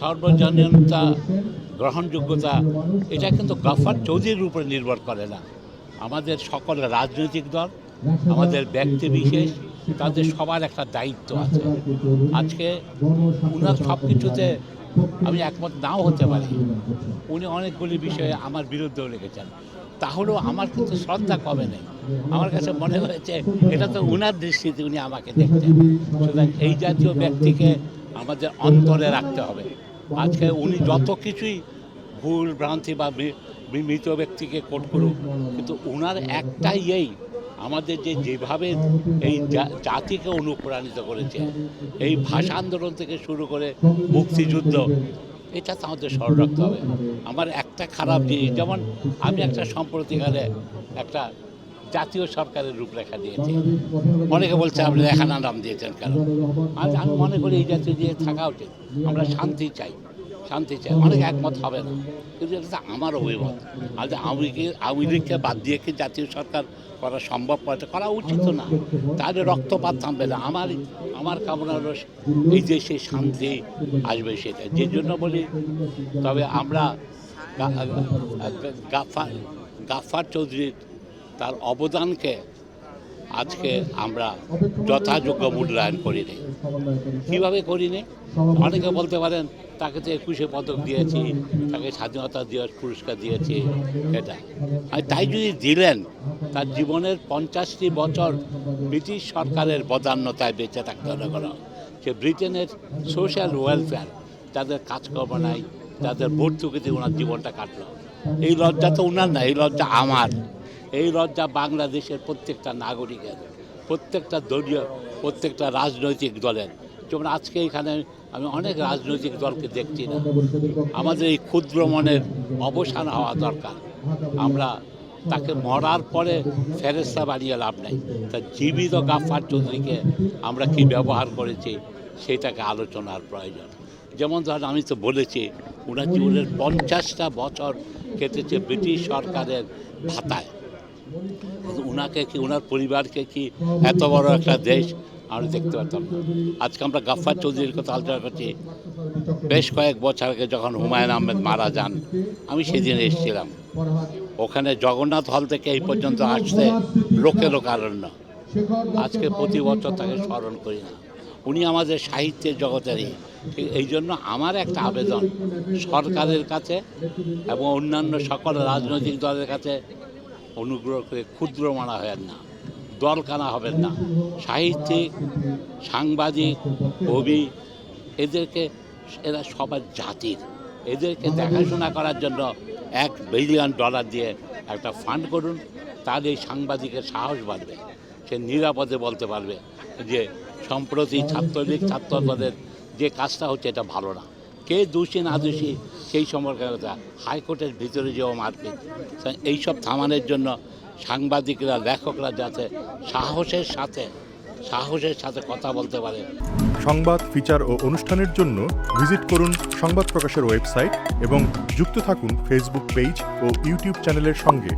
সর্বজনীনতা, গ্রহণযোগ্যতা, এটা কিন্তু গাফার চৌধুরীর উপরে নির্ভর করে না। আমাদের সকল রাজনৈতিক দল, আমাদের ব্যক্তি বিশেষ, তাদের সবার একটা দায়িত্ব আছে। আজকে উনার সব কিছুতে আমি একমত নাও হতে পারি। উনি অনেকগুলি বিষয়ে আমার বিরুদ্ধেও লিখেছেন। তাহলেও আমার কিন্তু শ্রদ্ধা কমে নেই। আমার কাছে মনে হয়েছে, এটা তো উনার দৃষ্টিতে উনি আমাকে দেখছেন। সুতরাং এই জাতীয় ব্যক্তিকে আমাদের অন্তরে রাখতে হবে। আজকে উনি যত কিছুই ভুল, ভ্রান্তি বা মৃত ব্যক্তিকে কোট করুক, কিন্তু উনার একটাই এই, আমাদের যে যেভাবে এই জাতিকে অনুপ্রাণিত করেছে, এই ভাষা আন্দোলন থেকে শুরু করে মুক্তিযুদ্ধ, এটা তো আমাদের স্মরণ রাখতে হবে। আমার একটা খারাপ জিনিস যেমন আমি একটা সম্প্রতিকালে একটা জাতীয় সরকারের রূপরেখা দিয়েছে অনেকে বলছে আপনি রেখানা নাম দিয়েছেন কেন আজ আমি মনে করি এই জাতীয় দিয়ে থাকা উচিত আমরা শান্তি চাই শান্তি চাই অনেক একমত হবে না কিন্তু এটা আমার অভিমত আজ আওয়ামী আওয়ামী লীগকে বাদ দিয়ে কি জাতীয় সরকার করা সম্ভব এটা করা উচিত না তাহলে রক্তপাত থামবে না আমার আমার কামনা এই দেশে শান্তি আসবে সেটা যে জন্য বলি তবে আমরা গা- গা- গাফার গাফার চৌধুরীর তার অবদানকে আজকে আমরা যথাযোগ্য মূল্যায়ন করিনি। কীভাবে করিনি? অনেকে বলতে পারেন, তাকে তো একুশে পদক দিয়েছি, তাকে স্বাধীনতা দিবস পুরস্কার দিয়েছি, এটা। আর তাই যদি দিলেন, তার জীবনের পঞ্চাশটি বছর ব্রিটিশ সরকারের বদান্যতায় বেঁচে থাকতে হলো কোনো। সে ব্রিটেনের সোশ্যাল ওয়েলফেয়ার তাদের কাজকর্ম নাই তাদের ভর্তুকিতে ওনার জীবনটা কাটলো। এই লজ্জা তো ওনার না, এই লজ্জা আমার। এই লজ্জা বাংলাদেশের প্রত্যেকটা নাগরিকের, প্রত্যেকটা দলীয়, প্রত্যেকটা রাজনৈতিক দলের। যেমন আজকে এখানে আমি অনেক রাজনৈতিক দলকে দেখছি না। আমাদের এই ক্ষুদ্র মনের অবসান হওয়া দরকার। আমরা তাকে মরার পরে ফেরেস্তা বানিয়ে লাভ নাই। তা জীবিত গাফার চৌধুরীকে আমরা কি ব্যবহার করেছি, সেটাকে আলোচনার প্রয়োজন। যেমন ধরেন আমি তো বলেছি ওনার জীবনের পঞ্চাশটা বছর কেটেছে ব্রিটিশ সরকারের ভাতায়। উনাকে কি ওনার পরিবারকে কি এত বড় একটা দেশ আমরা দেখতে পারতাম না। আজকে আমরা গাফার চৌধুরীর কথা আলোচনা করছি। বেশ কয়েক বছর আগে যখন হুমায়ুন আহমেদ মারা যান, আমি সেদিন এসেছিলাম। ওখানে জগন্নাথ হল থেকে এই পর্যন্ত আসতে লোকে লোকারণ্য আজকে প্রতি বছর তাকে স্মরণ করি না। উনি আমাদের সাহিত্যের জগতেরই এই জন্য আমার একটা আবেদন সরকারের কাছে এবং অন্যান্য সকল রাজনৈতিক দলের কাছে অনুগ্রহ করে ক্ষুদ্র মানা হবেন না দল কানা হবেন না। সাহিত্যিক, সাংবাদিক, কবি, এদেরকে, এরা সবার জাতির। এদেরকে দেখাশোনা করার জন্য এক বিলিয়ন ডলার দিয়ে একটা ফান্ড করুন, তাহলে এই সাংবাদিকের সাহস বাড়বে। সে নিরাপদে বলতে পারবে যে সম্প্রতি ছাত্রলীগ ছাত্রদলের যে কাজটা হচ্ছে এটা ভালো না। কে দোষী, না দোষী, সেই সম্পর্কে কথা হাইকোর্টের ভিতরে যেও মারপিট। এইসব থামানোর জন্য সাংবাদিকরা, লেখকরা যাতে সাহসের সাথে সাহসের সাথে কথা বলতে পারে। সংবাদ, ফিচার ও অনুষ্ঠানের জন্য ভিজিট করুন সংবাদ প্রকাশের ওয়েবসাইট এবং যুক্ত থাকুন ফেসবুক পেজ ও ইউটিউব চ্যানেলের সঙ্গে।